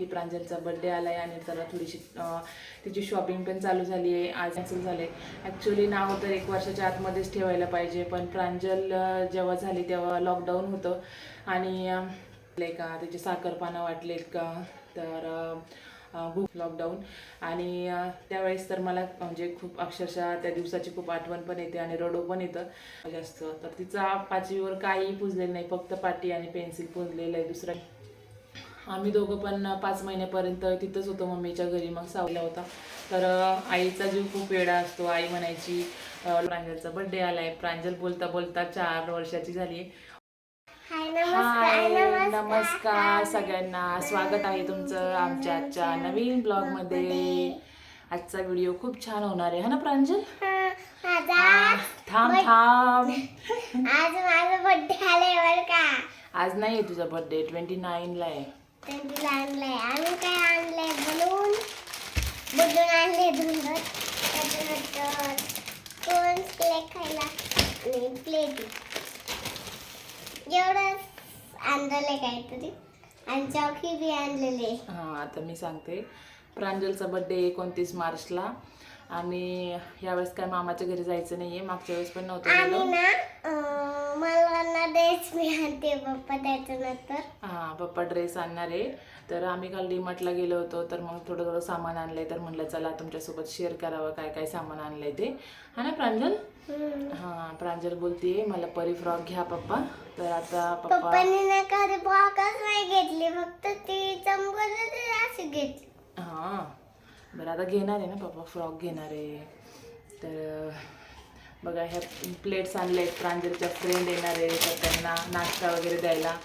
की प्रांजलचा बड्डे आला आहे आणि त्याला थोडीशी तिची शॉपिंग पण चालू झाली आहे आज कॅन्सल झाले. ॲक्च्युली नाव तर एक वर्षाच्या आतमध्येच ठेवायला पाहिजे पण प्रांजल जेव्हा झाली तेव्हा लॉकडाऊन होतं. आणि का त्याचे साखरपानं वाटलेत का तर भूक लॉकडाऊन आणि त्यावेळेस तर मला म्हणजे खूप अक्षरशः त्या दिवसाची खूप आठवण पण येते आणि रडो पण येतं. जास्त. तर तिचा पाचवीवर काही पुजलेलं नाही फक्त पाटी आणि पेन्सिल पुजलेलं आहे दुसरं. आम्ही दोघं पण पाच महिन्यापर्यंत तिथंच होतो मम्मीच्या घरी मग सावला होता. तर आईचा जीव खूप वेडा असतो. आई म्हणायची प्रांजलचा बड्डे आलाय. प्रांजल बोलता बोलता चार वर्षाची झाली. हाय नमस्कार सगळ्यांना. स्वागत आहे तुमचं आमच्या आजच्या नवीन ब्लॉगमध्ये आजचा व्हिडिओ खूप छान होणार आहे. हा ना प्रांजल? थांब थांब. आज माझा बर्थडे आलाय बरं का? आज नाही आहे तुझा बर्थडे ट्वेंटी नाईनला आहे. त्यांनी आणलंय. आम्ही काय आणलंय बनवून? बनवून आणले धुंदर. त्याच्यानंतर कोण केक खायला आणि प्लेट एवढंच आणलेलं काहीतरी. आणि चौकी बी आणलेले हां आता मी सांगते. प्रांजलचा बड्डे एकोणतीस मार्चला. आणि यावेळेस काय मामाच्या घरी जायचं नाहीये. मागच्या वेळेस पण नव्हतं गेलो. ना अं, मला ना ड्रेस मी आणते पप्पा त्याच्यानंतर. हां पप्पा ड्रेस आणणार आहे तर आम्ही काल डीमार्टला गेलो होतो तर मग थोडं थोडं सामान आणलंय. तर म्हटलं चला तुमच्यासोबत शेअर करावं काय काय सामान आणलंय ते. हा ना प्रांजल. हां प्रांजल बोलते मला परी फ्रॉक घ्या पप्पा. तर आता पप्पा पप्पांनी ना कधी बॉकच नाही घेतली फक्त ती चमकत अशी घेतली. हां. बरं आता घेणार आहे ना पप्पा फ्रॉक घेणार आहे. तर बघा ह्या प्लेट्स आणले आहेत प्रांजलच्या फ्रेंड येणार आहे तर त्यांना नाश्ता वगैरे द्यायला.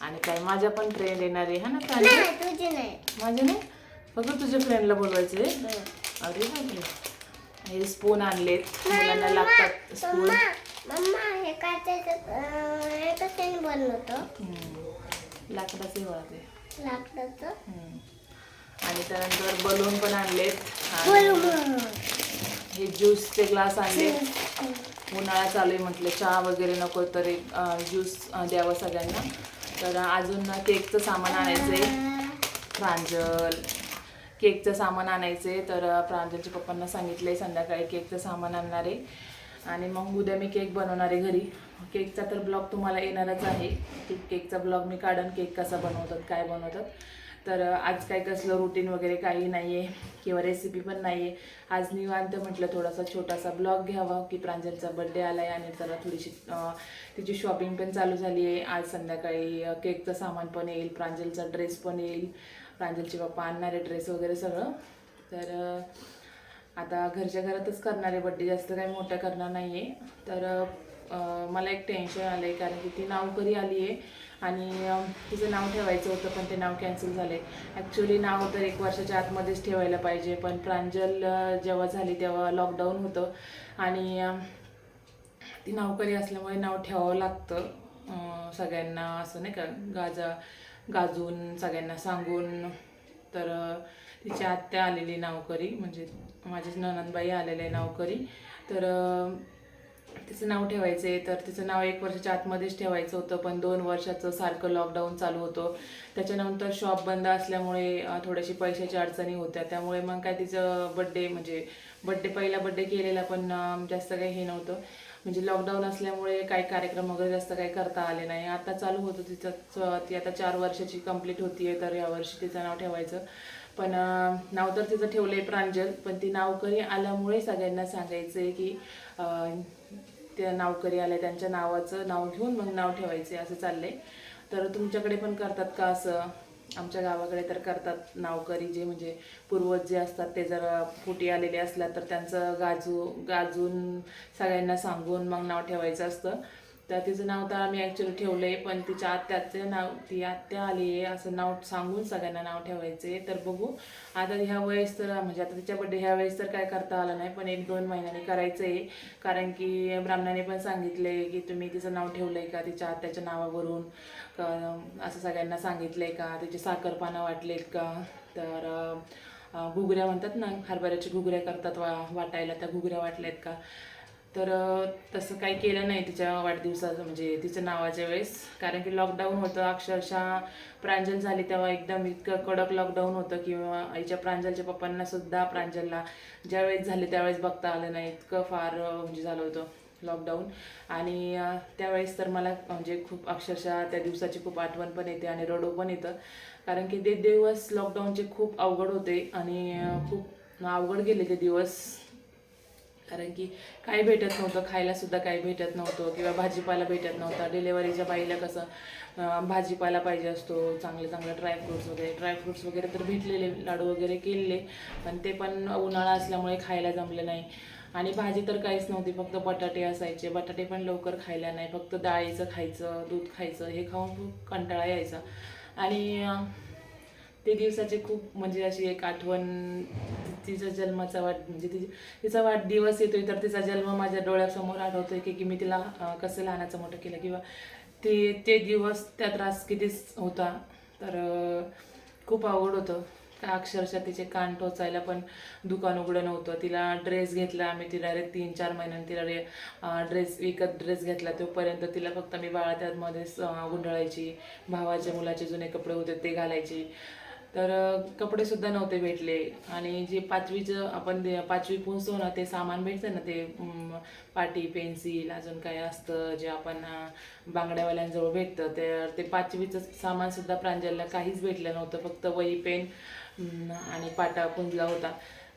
आणि काय माझ्या पण फ्रेंड येणार आहे हा ना प्रांजल? माझे नाही? फक्त तुझ्या फ्रेंडला बोलवायचं आहे? अरे बापरे. हे स्पून आणलेत. मुलांना लागतात स्पून हे हे लाकडाचे वळा ते लाकडाचं. आणि त्यानंतर बलून पण आणलेत. आणि हे ज्यूसचे ग्लास आणले. उन्हाळा चालू आहे म्हटलं चहा वगैरे नको तर एक ज्यूस द्यावं सगळ्यांना. तर अजून केकचं सामान आणायचं आहे प्रांजल. केकचं सामान आणायचं आहे तर प्रांजलच्या पप्पांना सांगितलं आहे संध्याकाळी केकचं सामान आणणार आहे. आणि मग उद्या मी केक बनवणार आहे घरी. केकचा तर ब्लॉग तुम्हाला येणारच आहे. की केकचा ब्लॉग मी काढन केक कसा बनवतात काय बनवतात. तर आज काय कसलं रुटीन वगैरे काही नाही आहे किंवा रेसिपी पण नाही आहे आज निवांत म्हटलं थोडासा छोटासा ब्लॉग घ्यावा की प्रांजलचा बड्डे आला आहे आणि जरा थोडीशी तिची शॉपिंग पण चालू झाली आहे आज संध्याकाळी केकचं सामान पण येईल प्रांजलचा ड्रेस पण येईल प्रांजलचे पप्पा आणणारे ड्रेस वगैरे सगळं. तर आता घरच्या घरातच करणार आहे बड्डे जास्त काही मोठा करणार नाही आहे तर मला एक टेन्शन आलं आहे कारण की ती नावकरी आली आहे आणि तिचं नाव ठेवायचं होतं पण ते नाव कॅन्सल झाले ॲक्च्युली नाव तर एक वर्षाच्या आतमध्येच ठेवायला पाहिजे पण प्रांजल जेव्हा झाली तेव्हा लॉकडाऊन होतं. आणि ती नावकरी असल्यामुळे नाव ठेवावं लागतं. सगळ्यांना असं नाही का गाजा गाजून सगळ्यांना सांगून. तर तिच्या तिची आत्या आलेली नावकरी म्हणजे माझी ननंदबाई आलेले नावकरी. तर तिचं नाव ठेवायचं आहे तर तिचं नाव एक वर्षाच्या आतमध्येच ठेवायचं होतं पण दोन वर्षाचं सारखं लॉकडाऊन चालू होतं. त्याच्यानंतर शॉप बंद असल्यामुळे थोड्याशी पैशाच्या अडचणी होत्या. त्यामुळे मग काय तिचं बड्डे म्हणजे बड्डे पहिला बड्डे केलेला पण जास्त काही हे नव्हतं. म्हणजे लॉकडाऊन असल्यामुळे काही कार्यक्रम वगैरे जास्त काही करता आले नाही. आता चालू होतं तिचं च- ती आता चार वर्षाची कंप्लीट आहे तर यावर्षी तिचं नाव ठेवायचं. पण नाव तर तिचं ठेवलं आहे प्रांजल पण ती नावकरी आल्यामुळे सगळ्यांना सांगायचं आहे की त्या नावकरी आल्या त्यांच्या नावाचं नाव घेऊन मग नाव ठेवायचे असं चाललंय. तर तुमच्याकडे पण करतात का असं? आमच्या गावाकडे तर करतात नावकरी जे म्हणजे पूर्वज जे असतात ते जर फुटी आलेले असल्या तर त्यांचं गाजू गाजून सगळ्यांना सांगून मग नाव ठेवायचं असतं. तर तिचं नाव तर आम्ही ॲक्च्युली ठेवलं आहे पण तिच्या आत्याचं नाव ती आत्या आली आहे असं नाव सांगून सगळ्यांना नाव ठेवायचं आहे तर बघू. आता ह्या वेळेस तर म्हणजे आता तिच्या बड्डे ह्या वेळेस तर काय करता आलं नाही पण एक दोन महिन्याने करायचं आहे कारण की ब्राह्मणाने पण सांगितले की तुम्ही तिचं नाव ठेवलं आहे का तिच्या आत्याच्या नावावरून? का असं सगळ्यांना सांगितलं आहे का? तिचे साखरपानं वाटलेत का? तर घुगऱ्या म्हणतात ना हरभऱ्याच्या घुगऱ्या करतात वा वाटायला त्या घुगऱ्या वाटल्यात का? तर तसं काही केलं नाही तिच्या वाढदिवसाचं म्हणजे तिच्या नावाच्या वेळेस. कारण की लॉकडाऊन होतं अक्षरशः प्रांजल झाली तेव्हा एकदम इतकं कडक लॉकडाऊन होतं किंवा आईच्या प्रांजलच्या पप्पांना सुद्धा प्रांजलला ज्यावेळेस झाले त्यावेळेस बघता आलं नाही. इतकं फार म्हणजे झालं होतं लॉकडाऊन आणि त्यावेळेस तर मला म्हणजे खूप अक्षरशः त्या दिवसाची खूप आठवण पण येते आणि रडो पण येतं. कारण की ते दिवस लॉकडाऊनचे खूप अवघड होते आणि खूप अवघड गेले ते दिवस. कारण की काही भेटत नव्हतं खायला सुद्धा काही भेटत नव्हतं किंवा भाजीपाला भेटत नव्हता. डिलेवरीच्या बाईला कसं भाजीपाला पाहिजे असतो चांगले चांगले ड्रायफ्रुट्स वगैरे. ड्रायफ्रुट्स वगैरे तर भेटलेले लाडू वगैरे केलेले पण ते पण उन्हाळा असल्यामुळे खायला जमले नाही. आणि भाजी तर काहीच नव्हती फक्त बटाटे असायचे. बटाटे पण लवकर खायला नाही. फक्त डाळीचं खायचं दूध खायचं हे खाऊन खूप कंटाळा यायचा. आणि ते दिवसाचे खूप म्हणजे अशी एक आठवण तिचा जन्माचा वाट म्हणजे तिची तिचा वाढदिवस येतोय तर तिचा जन्म माझ्या डोळ्यासमोर आठवतोय की की मी तिला कसं लहानाचं मोठं केलं किंवा ते ते दिवस त्या त्रास कितीच होता. तर खूप आवड होतं. का अक्षरशः तिचे कान टोचायला पण दुकान उघडं नव्हतं. तिला ड्रेस घेतला आम्ही ती डायरेक्ट तीन चार महिन्यांनी तिला रे ड्रेस विकत ड्रेस घेतला. तोपर्यंत तिला फक्त मी बाळात्यामध्येच गुंडाळायची. भावाच्या मुलाचे जुने कपडे होते ते घालायची. तर कपडेसुद्धा नव्हते भेटले. आणि जे पाचवीचं आपण दे पाचवी पोहोचतो ना ते सामान भेटतं ना ते पाटी पेन्सिल अजून काय असतं जे आपण बांगड्यावाल्यांजवळ भेटतं तर ते पाचवीचं सामानसुद्धा प्रांजलला काहीच भेटलं नव्हतं फक्त वही पेन आणि पाटा पुंजला होता.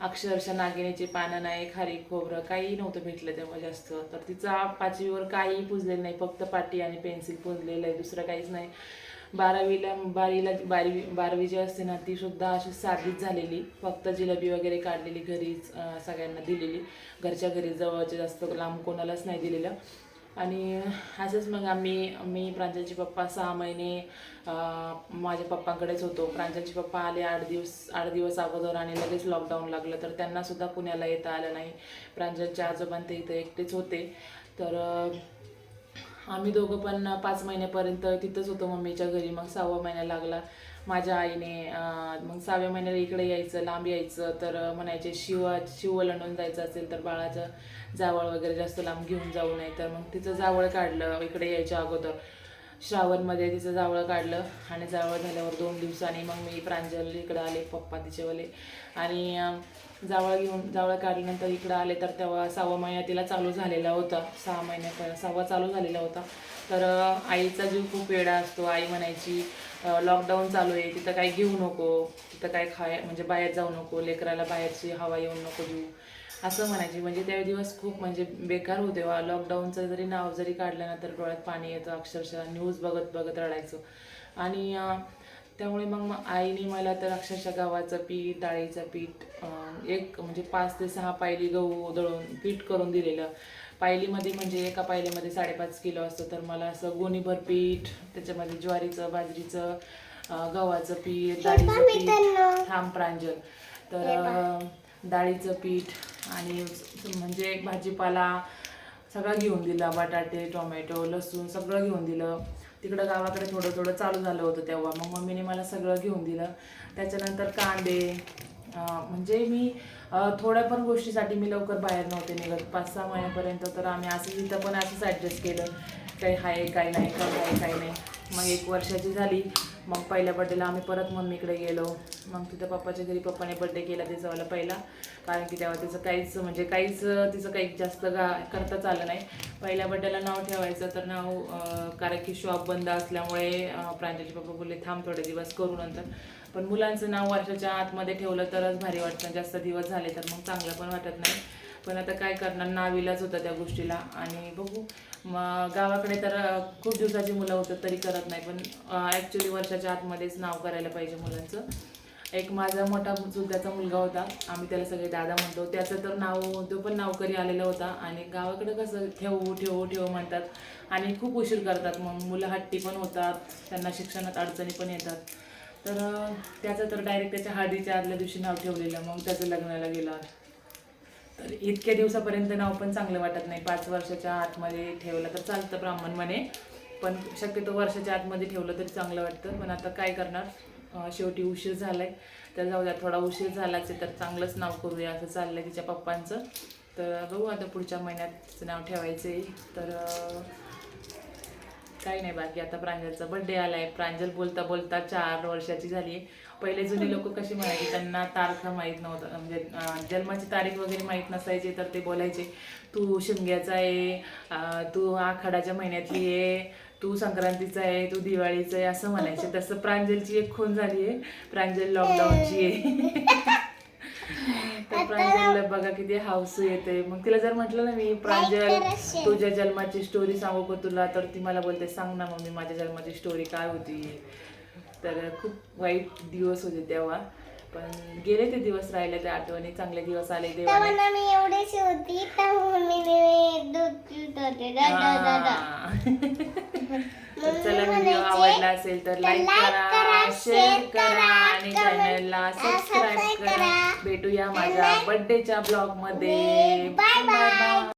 अक्षरशः नागिनीची पानं नाही खारी खोबरं काही नव्हतं भेटलं तेव्हा जास्त. तर तिचा पाचवीवर काही पुजलेलं नाही फक्त पाटी आणि पेन्सिल पुजलेलं आहे दुसरं काहीच नाही. बारावीला बारीला बारवी बारावी जी असते ना ती सुद्धा अशी साधीच झालेली. फक्त जिलेबी वगैरे काढलेली घरीच सगळ्यांना दिलेली. घरच्या घरी जवळचे जास्त लांब कोणालाच नाही दिलेलं. आणि असंच मग आम्ही मी प्रांजलचे पप्पा सहा महिने माझ्या पप्पांकडेच होतो. प्रांजलचे पप्पा आले आठ दिवस आठ दिवस अगोदर आणि लगेच लॉकडाऊन लागलं. तर त्यांनासुद्धा पुण्याला येता आलं नाही. प्रांजलच्या आजोबां ते इथं एकटेच होते. तर आम्ही दोघं पण पाच महिन्यापर्यंत तिथंच होतो मम्मीच्या घरी. मग सहावा महिना लागला. माझ्या आईने मग सहाव्या महिन्याला इकडे यायचं लांब यायचं. तर म्हणायचे शिवा शिव लंडून जायचं असेल तर बाळाचं जावळ वगैरे जास्त लांब घेऊन जाऊ नये. तर मग तिचं जावळ काढलं इकडे यायच्या अगोदर. श्रावणमध्ये तिचं जावळ काढलं आणि जावळ झाल्यावर दोन दिवसांनी मग मी प्रांजल इकडं आले पप्पा तिचेवाले आणि जावळ घेऊन जावळ काढल्यानंतर इकडं आले तर तेव्हा सहावा महिना तिला चालू झालेला होता. सहा महिन्या सहावा चालू झालेला होता. तर आईचा जीव खूप वेडा असतो. आई म्हणायची लॉकडाऊन चालू आहे तिथं काही घेऊ नको तिथं काय खाय म्हणजे बाहेर जाऊ नको लेकराला बाहेरची हवा येऊ नको देऊ. असं म्हणायची. म्हणजे त्या दिवस खूप म्हणजे बेकार होते वा लॉकडाऊनचं जरी नाव जरी काढलं ना तर डोळ्यात पाणी येतं अक्षरशः न्यूज बघत बघत रडायचं. आणि त्यामुळे मग आईने मला तर अक्षरशः गव्हाचं पीठ डाळीचं पीठ एक म्हणजे पाच ते सहा पायली गहू दळून पीठ करून दिलेलं. पायलीमध्ये म्हणजे एका पायलीमध्ये साडेपाच किलो असतं. तर मला असं गोणीभर पीठ त्याच्यामध्ये ज्वारीचं बाजरीचं गव्हाचं पीठ डाळीचं पीठ थांब प्रांजल. तर डाळीचं पीठ आणि म्हणजे भाजीपाला सगळं घेऊन दिला बटाटे टोमॅटो लसूण सगळं घेऊन दिलं. तिकडं गावाकडे थोडं थोडं चालू झालं होतं तेव्हा. मग मम्मीने मला सगळं घेऊन दिलं. त्याच्यानंतर कांदे म्हणजे मी थोड्या पण गोष्टीसाठी मी लवकर बाहेर नव्हते निघत. पाच सहा महिन्यापर्यंत तर आम्ही असं तिथं पण असंच ॲडजस्ट केलं. काही आहे काही नाही काही आहे काही नाही. मग एक वर्षाची झाली. मग पहिल्या बड्डेला आम्ही परत मम्मीकडे गेलो. मग तिथं पप्पाच्या घरी पप्पाने बड्डे केला तिचावाला पहिला. कारण की तेव्हा तिचं काहीच म्हणजे काहीच तिचं काही जास्त गा करताच आलं नाही. पहिल्या बड्डेला नाव ठेवायचं तर नाव कारण की शॉप बंद असल्यामुळे अं, प्रांजलचे पप्पा बोलले थांब थोडे दिवस करू नंतर. पण मुलांचं नाव वर्षाच्या आतमध्ये ठेवलं तरच भारी वाटतं. जास्त दिवस झाले तर मग चांगलं पण वाटत नाही. पण आता काय करणार? नाविलाच होतं त्या गोष्टीला. आणि बघू मग गावाकडे तर खूप दिवसाची मुलं होतं तरी करत नाही. पण ॲक्च्युली वर्षाच्या आतमध्येच नाव करायला पाहिजे मुलांचं. एक माझा मोठा चुलत्याचा मुलगा होता. आम्ही त्याला सगळे दादा म्हणतो. त्याचं तर नाव तो पण नावकरी आलेला होता. आणि गावाकडे कसं ठेवू ठेवू ठेवू म्हणतात. आणि खूप उशीर करतात. मग मुलं हट्टी पण होतात. त्यांना शिक्षणात अडचणी पण येतात. तर त्याचं तर डायरेक्ट त्याच्या हळदीच्या आदल्या दिवशी नाव ठेवलेलं. मग त्याचं लग्नाला गेलं. तर इतक्या दिवसापर्यंत नाव पण चांगलं वाटत नाही. पाच वर्षाच्या आतमध्ये ठेवलं तर चालतं ब्राह्मण म्हणे पण शक्यतो वर्षाच्या आतमध्ये ठेवलं तरी चांगलं वाटतं. पण आता काय करणार? शेवटी उशीर झालाय. तर जाऊ द्या थोडा उशीर झालाच आहे तर चांगलंच नाव करूया असं चाललंय तिच्या पप्पांचं. तर बघू आता पुढच्या महिन्यात नाव ठेवायचं आहे तर काही नाही बाकी आता प्रांजलचा बर्थडे आलाय. प्रांजल बोलता बोलता चार वर्षाची झाली आहे पहिले जुने लोक कसे म्हणायचे त्यांना तारखा माहीत नव्हतं म्हणजे जन्माची तारीख वगैरे माहीत नसायची तर ते बोलायचे तू शिमग्याचा आहे तू आखाडाच्या महिन्यातली आहे तू संक्रांतीचा आहे तू दिवाळीचा आहे असं म्हणायचे. तसं प्रांजलची एक खून झाली आहे प्रांजल लॉकडाऊनची आहे. प्रांजलला बघा किती हाऊस येते. मग तिला जर म्हटलं ना मी प्रांजल तुझ्या जन्माची स्टोरी सांगू का तुला? तर ती मला बोलते सांग ना मम्मी माझ्या जन्माची स्टोरी काय होती? तर खूप वाईट दिवस होते तेव्हा. पण गेले ते दिवस राहिले ते आठवणी चांगले दिवस आले मी एवढीशी होती दूध होते. हा. तर चला व्हिडिओ आवडला असेल तर लाईक करा शेअर करा आणि चॅनलला सबस्क्राईब करा भेटूया माझ्या बर्थडेच्या ब्लॉगमध्ये. Bye bye. बाय